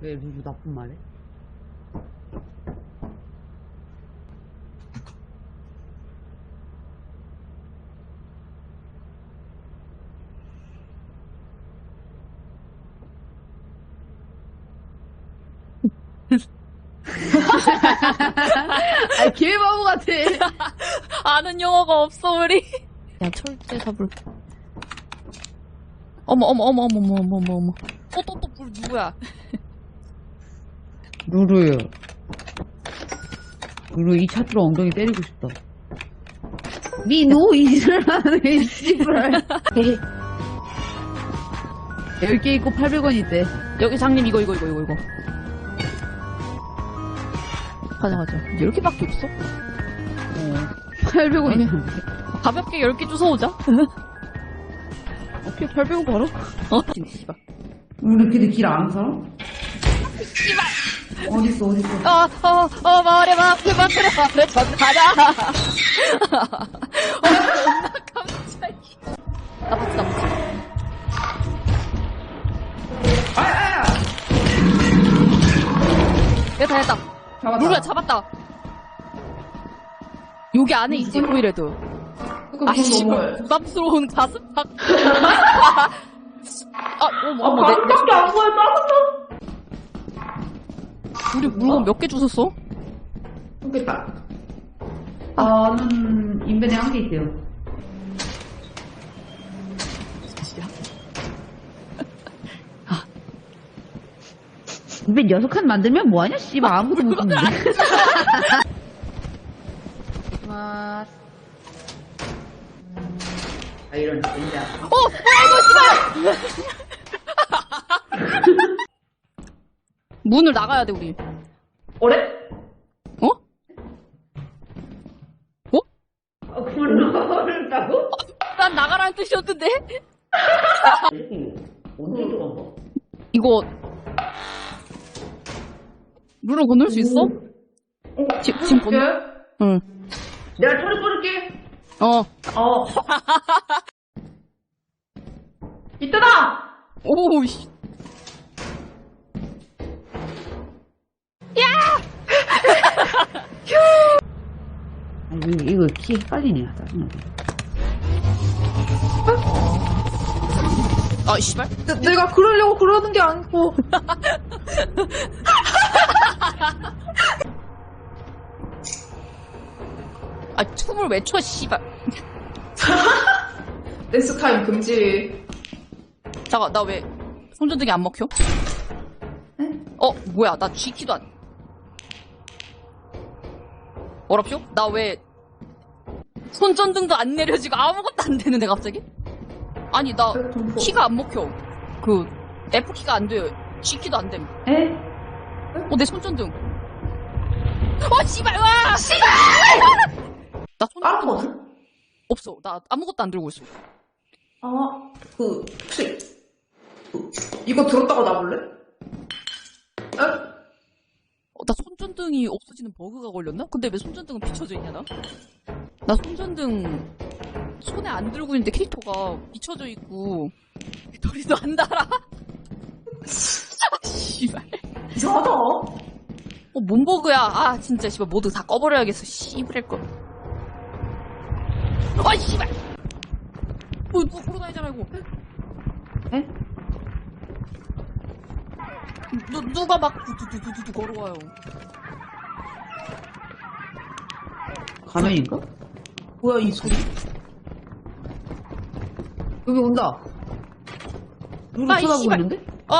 왜 누구 나쁜 말해? 아, 개바보 같아. 아는 용어가 없어, 우리. 야, 철제 잡을. 어머, 어머, 어머, 어머, 어머, 어머, 어머. 어, 또, 또, 불 누구야? 루루요. 루루 이 차트로 엉덩이 때리고 싶다. 미노 하네, 씨발. 10개 있고 800원 있대. 여기 장님 이거 이거 이거 이거 이거. 가자 가자. 이렇게밖에 없어? 어. 800원 아니. 있는데. 가볍게 10개 주워오자. 오케이, 800원 바로? 어, 진짜 씨발. 근데 길 아는 사람? 씨발! 어딨어, 어딨어. 어, 어, 어, 머리 막그 막그래 막그래 전가자. 어, 존나 깜짝이야. 나 봤지, 나 봤지. 아, 아! 됐다, 됐다. 잡았다. 루루야, 잡았다. 여기 안에 있지, 보이래도. 아, 씨발. 부담스러운 가슴팍. 아, 어머, 어머, 내, 내, 가슴밖에 안 보여, 짜증나. 우리 물건 몇 개 주웠어? 좋겠다. 저는 인벤에 한 개 있대요. 인벤 여섯 칸 만들면 뭐하냐, 씨발. 아무도 못 쓰는데. 와. 아, 이런, 진짜. 어! 아이고, 씨발! 문을 나가야 돼, 우리. 오래? 어? 어? 어, 그걸로 난 나가라는 뜻이었는데? 언제 들어간 거? 이거, 룰을 건널 수 있어? 지, 지금 건널? 응. 내가 털을 끊을게. 어. 어. 이따다! 오우, 씨. 이거, 키 헷갈리네. 짜증나게. 아, 씨발. 내, 내가 그러려고 그러는 게 아니고 아, 춤을 왜 춰, 씨발. 댄스 타임 금지. 잠깐, 나 왜, 손전등이 안 먹혀? 어, 뭐야, 나 G키도 안. 뭐랍쇼? 나 왜, 손전등도 안 내려지고 아무것도 안 되는데, 갑자기? 아니, 나, 키가 안 먹혀. 그, F키가 안 돼요. G키도 안 됨. 에? 어, 내 손전등. 어, 씨발, 와! 씨발! 나 손전등 까르거든? 없어. 나 아무것도 안 들고 있어. 아, 그, 혹시, 그, 이거 들었다고 나볼래? 에? 어, 나 손전등이 없어지는 버그가 걸렸나? 근데 왜 손전등은 비춰져 있냐, 나? 나 손전등 손에 안 들고 있는데 캐릭터가 비춰져 있고, 배터리도 안 달아? 씨발. 이상하다. 어, 뭔 버그야? 아, 진짜, 씨발, 모두 다 꺼버려야겠어. 씨발할 걸. 아, 씨발! 뭐, 누가 걸어 다니잖아, 이거. 에? 누, 누가 막, 두두두두두 걸어와요. 가면인가? 뭐야, 이 소리? 여기 온다. 루루 아, 이 쳐다보고 씨발. 있는데? 어,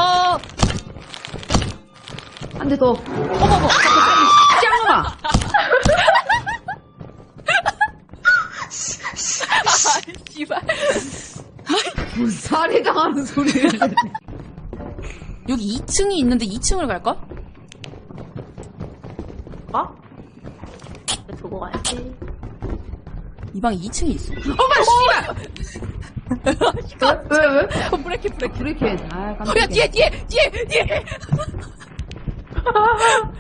한 대 더. 어머머. 짱놈아! 아, 씨발. 뭐 살해당하는 소리를. 여기 2층이 있는데 2층을 갈까? 아? 두고 가야지. 이 방에 2층이 있어. 어머, 씨발! 왜, 왜? 어, 브레이크, 브레이크. 브레이크. 아, 어, 야, 깜짝이야. 뒤에, 뒤에, 뒤에, 뒤에!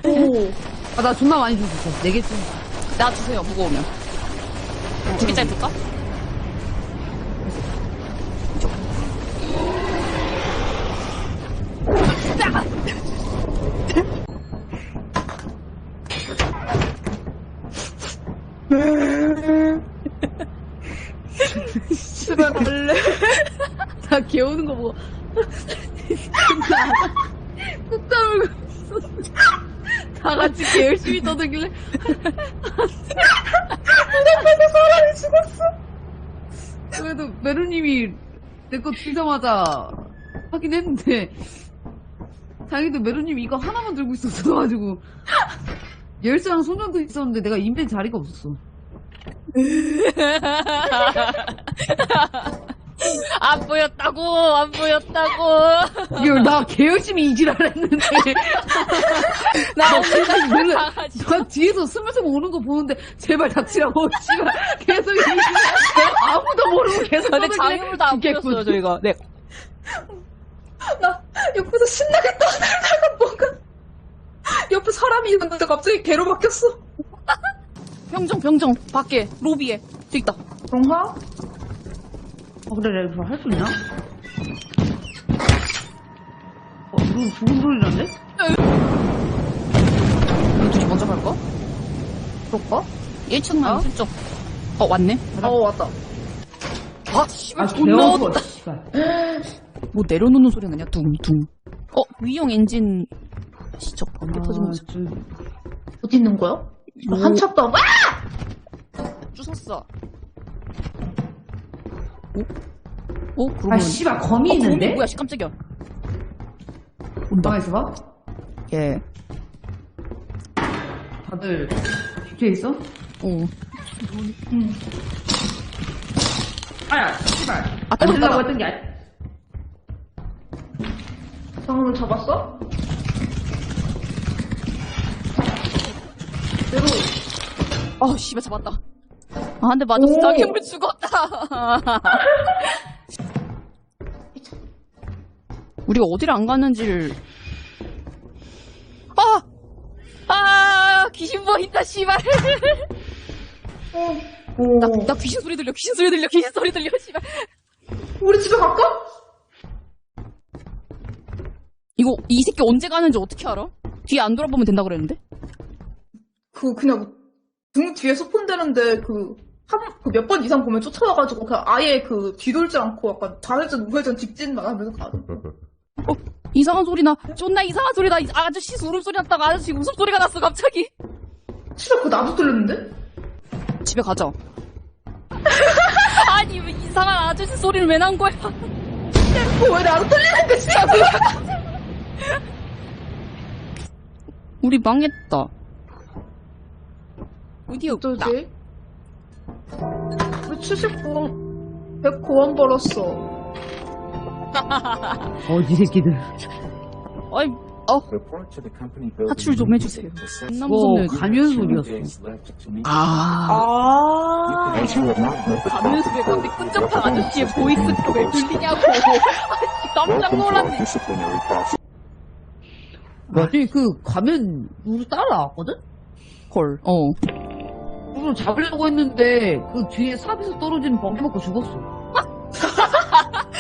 오. 아, 나 존나 많이 줬어. 네 개쯤. 나 주세요, 무거우면. 두 개짜리 줄까? 집에 갈래? 다 개우는 거 보고. 꾹 다물고 있어. 다 같이 개열심히 떠들길래 내가서 사람이 죽었어. 그래도 메루님이 내거 주자마자 하긴 했는데 자기도 메루님이 이거 하나만 들고 있었어가지고. 열쇠랑 손전도 있었는데 내가 인벤 자리가 없었어 안 보였다고, 안 보였다고. 이거 나 개열심히 이지랄 했는데 나 갑자기 가가지고. 저 뒤에서 스물스물 오는 거 보는데 제발 닥치라고 씨발 계속 이 아무도 모르고 계속 근데 떠들길래 장애물도 안 죽겠군. 보였어요, 저희가. 네. 나 옆에서 신나게 떠들다가 뭔가 옆에 사람이 있는데 갑자기 개로 바뀌었어. 병정, 병정. 밖에, 로비에. 저 있다. 그런가? 어, 그래, 내가 할수 있나? 어, 누구 죽은 소리 나는데? 우리 둘이 먼저 갈까? 그럴까? 1층만 어? 슬쩍. 어, 왔네. 어 왔다. 아, 씨발, 아, 존나 어둡다. 씨발. 뭐 내려놓는 소리가 나냐? 둥, 둥. 어, 위용 엔진. 시적 번개 터진 아, 거지. 좀- 어디 있는 거야? 이거 오. 한참 동안 와! 주웠어. 오? 오, 그러면. 아, 씨발, 거미 어, 있는데? 거미 뭐야, 씨, 깜짝이야. 온다. 있어봐. 예. 다들 집에 있어? 오. 아야, 씨발. 아, 또 만들라고 나가. 했던 게 아니 장을 잡았어? 내로 아, 씨발, 잡았다. 아, 근데 맞았어. 오. 장애물 죽었다. 우리가 어디를 안 갔는지를. 아! 아! 귀신 보인다, 씨발. 오. 나, 나 귀신 소리 들려, 귀신 소리 들려, 귀신 소리 들려, 씨발. 우리 집에 갈까? 이거, 이 새끼 언제 가는지 어떻게 알아? 뒤에 안 돌아보면 된다 그랬는데? 그 그냥 등 뒤에 소폰되는데 그한그몇번 이상 보면 쫓아와가지고 그냥 아예 그 뒤돌지 않고 약간 좌회전 우회전 직진만 하면서 가. 이상한 소리 나. 존나 이상한 소리 나. 이 아저씨 울음소리 났다가 아저씨 웃음소리가 났어, 갑자기. 싫어 그거 나도 들렸는데? 집에 가자. 아니, 왜 이상한 아저씨 소리를 왜 난 거야? 어, 왜 나도 들리는데 진짜 우리 망했다. 어디야? 어쩌지? 우리 79원 109원 벌었어 어지 새끼들. 아이, 어, 하출 좀 해주세요. 존나 뭐, 무섭네. 가면 소리였어. 아. 아 가면 소리가 근데 끈적한 아저씨의 보이스가 왜 들리냐고. 아씨, 깜짝 놀랐네. 나중에 그, 가면, 누구 따라 왔거든? 헐. 어. 누구를 잡으려고 했는데, 그 뒤에 삽에서 떨어진 번개 맞고 죽었어.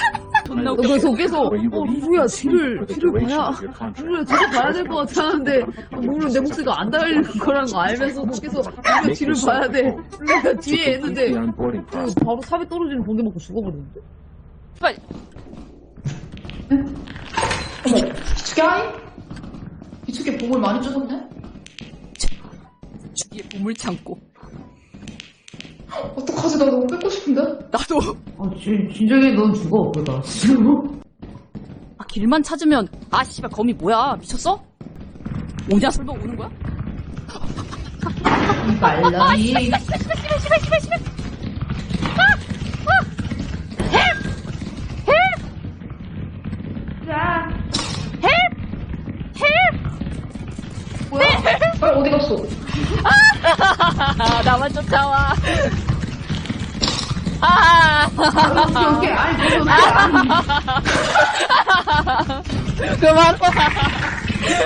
존나 어, 웃겨. 그래서 계속, 어, 누구야, 뒤를, 뒤를 봐야, 누구야, 뒤를 봐야 될것 어, 물론 내 목소리가 안 달릴 거라는 거 알면서도 계속, 누구야, 뒤를 봐야 돼. 내가 뒤에 했는데, 그, 바로 삽에 떨어지는 번개 맞고 죽어버렸는데? 빨리. 아이? 비축이 복을 많이 주셨네? 주위에 보물 창고. 어떡하지 나 너무 뺏고 싶은데? 나도. 아, 진, 진작에 넌 죽어, 그다 진짜로? 아, 길만 찾으면, 아, 씨발, 거미 뭐야? 미쳤어? 오냐, 설마 오는 거야? 말라이. 뭐야? 아 어디 갔어? 아, 나만 쫓아와. 아, 오케이, 오케이. 아니, 그래서, 그만.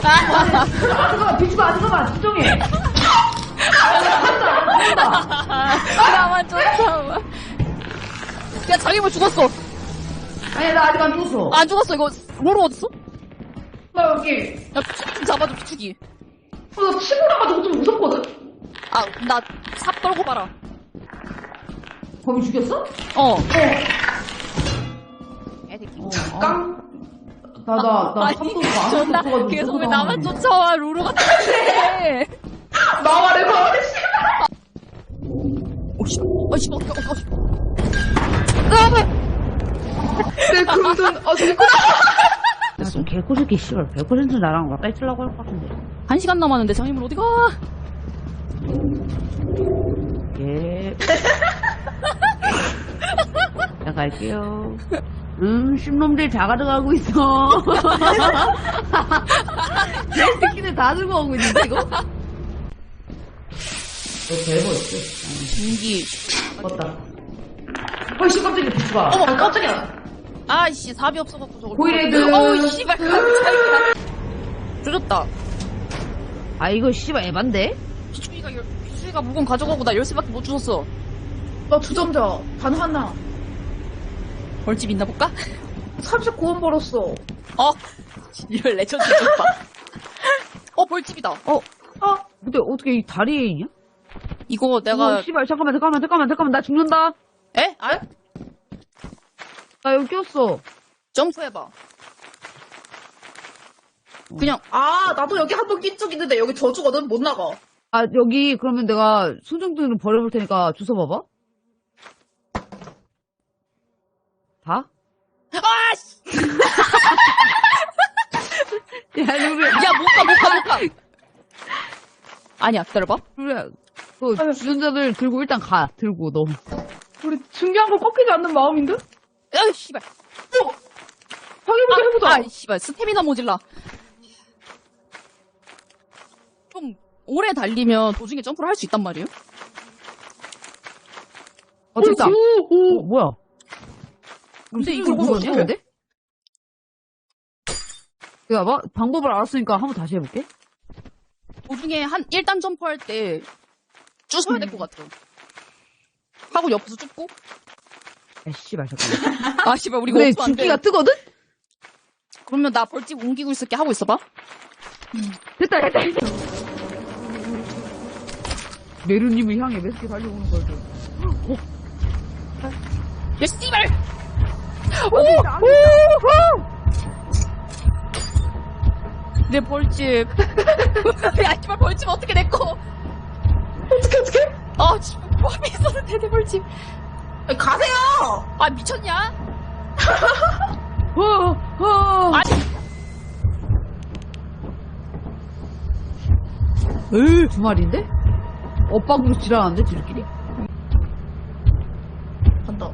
잠깐만, 비추가, 잠깐만, 진정해. 나만 쫓아와. 야, 자기물 죽었어. 아니, 나 아직 안 죽었어. 안 죽었어, 이거. 로로 어딨어? 나 여기 야, 피축 좀 잡아줘, 피축이. 어, 나 치고 나가지고 좀 무섭거든? 아, 나삽 떨고 봐라. 거미 죽였어? 어. 어 개새끼. 어, 아, 깡. 나, 나, 나 아니, 삼도가 안 존나 쫓아가지고 계속 왜 나만. 쫓아와 루루 같은 데. 나와래, 나와래, 씨. 오씨, 오씨, 어떡해, 어떡해. 내 금돈, 아, 내 금. 야, 좀 개코새끼 씨발 100% 나랑 왔다 있으려고 할 것 같은데. 한 시간 남았는데 장님은 어디가? 예. 자, 갈게요. 음, 씹놈들 다 가져가고 있어. 내 새끼들 다 들고 오고 있는데, 이거? 너 별거 있어. 중기. 맞다. 어이씨, 깜짝이야, 부수가. 어머, 깜짝이야. 아이씨, 답이 없어갖고 저걸. 보이레드. 어우, 씨발, 깜짝이야. 조졌다. 아, 이거 씨발 에반데? 비추이가, 열- 비추이가 물건 가져가고 나 열쇠밖에 못 주웠어. 나 주점자. 단 하나. 벌집 있나 볼까? 39원 벌었어. 어? 이걸 레전드 줬다. 어, 벌집이다. 어, 아, 근데 어떻게 이 다리에 있냐? 이거 내가, 어, 씨발, 잠깐만, 잠깐만, 잠깐만, 잠깐만, 나 죽는다. 에? 아? 나 여기 꼈어. 점프해봐. 그냥, 아, 나도 여기 한 번 낀 적 있는데 여기 저주거든? 못 나가. 아, 여기, 그러면 내가 손정등을 버려볼 테니까 주워 봐봐. 봐? 아, 씨! 야, 루루야. 야, 못 가, 못 가, 못 가. 아니야, 기다려봐. 루루야. 그, 주전자들 들고 일단 가. 들고, 너. 우리 중요한 거 꺾이지 않는 마음인데? 야, 씨발. 확인부터 해보자. 아, 씨발, 스태미나 모질라. 좀, 오래 달리면 도중에 점프를 할 수 있단 말이에요? 어, 됐다. 오, 오. 어, 뭐야? 근데 이거 이걸 뭐지? 어떻게 해야 돼? 야, 봐. 방법을 알았으니까 한번 다시 해볼게. 도중에 한 1단 점프할 때, 쭈서야 될 것 같아. 하고 옆에서 쭈고? 야, 씨발, 잠깐만. 아, 씨발, 우리 근데 없으면 안 돼. 죽기가 뜨거든? 그러면 나 벌집 옮기고 있을게. 하고 있어봐. 됐다, 됐다, 됐다. 메루님을 향해 몇개 달려오는 걸 좀. 야, 씨발! 오! 오! 내 벌집. 야, 씨발, 벌집 어떻게 내꺼? 어떡해, 어떡해? 아, 씨발, 뭐함이 있었는데, 내 벌집. 가세요! 아, 미쳤냐? 어, 어. 아니. 으, 두 마리인데? 엇박으로 지랄하는데, 지들끼리? 간다.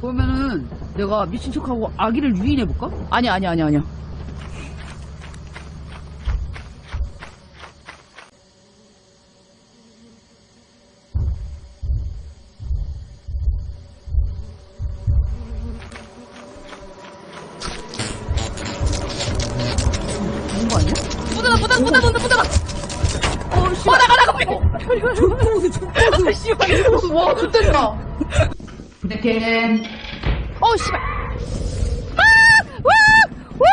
그러면은, 내가 미친 척하고 아기를 유인해볼까? 아니야, 아니야, 아니야, 아니야. 브레켄. 어, 씨발. 아! 와! 와!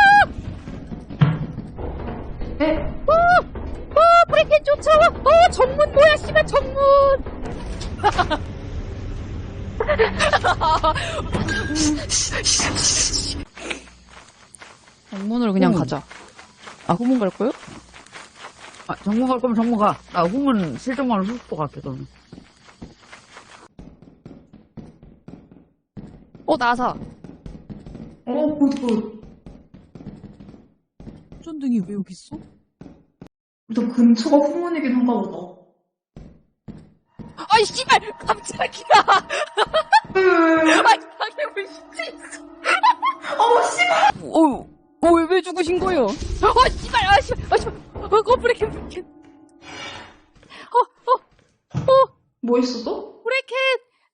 에? 어! 어! 브레이크 쫓아와! 어! 정문 뭐야, 씨발, 정문! 정문으로 그냥 응. 가자. 아, 후문 갈 거요? 아, 정문 갈 거면 정문 가. 나 후문 실정만으로 훑고 갈게, 그러면. 어, 나사. 어, 굿, 굿. 전등이 왜 여기 있어? 일단 근처가 후문이긴 한가 보다. 아이, 씨발! 깜짝이야! 아이, 방에 왜 있어? 어머, 씨발! 어, 어, 왜, 왜 죽으신 거예요? 어, 씨발, 아, 씨발, 아, 씨발. 어, 어, 브레이크, 브레이크. 어, 어, 어, 뭐 있었어? 브레이크.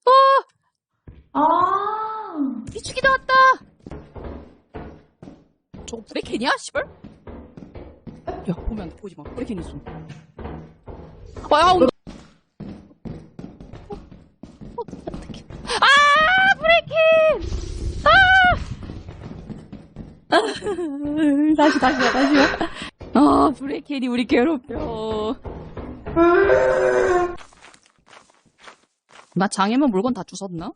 어, 아. 비축이 나왔다. 저거 브레이크냐, 씨발? 야, 보면 안 돼, 보지 마. 브레이크 있어. 아, 야, 온다. 어, 어떡해. 아, 브레이크! 아! 다시, 다시야, 다시야. 아, 브레이크이 우리 괴롭혀. 나 장애만 물건 다 주웠나?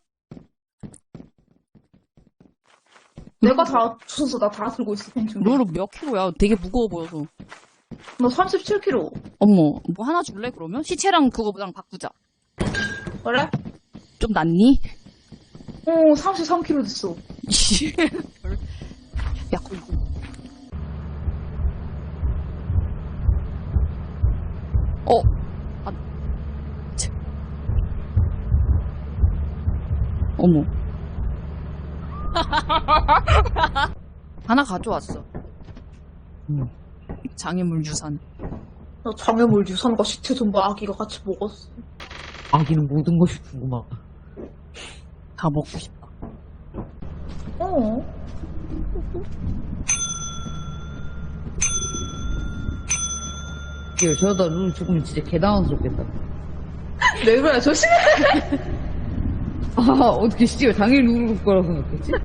내가 다 주워서 나 다 들고 있어, 펜충. 롤은 몇 킬로야? 되게 무거워 보여서. 너 37kg. 어머, 뭐 하나 줄래, 그러면? 시체랑 그거랑 바꾸자. 원래? 좀 낫니? 어, 33kg 됐어. 야, 거기. 어, 아, 참. 어머. 하나 가져왔어. 장애물 유산. 나 장애물 유산과 시체 전부 아기가 같이 먹었어. 아기는 모든 것이 궁금하다. 다 먹고 싶다. 어. 이거 저러다 룰 죽으면 진짜 개당황스럽겠다. 왜 그래, 조심해! 아, 어떻게 씨가 당일 누를 거라고 생각했지?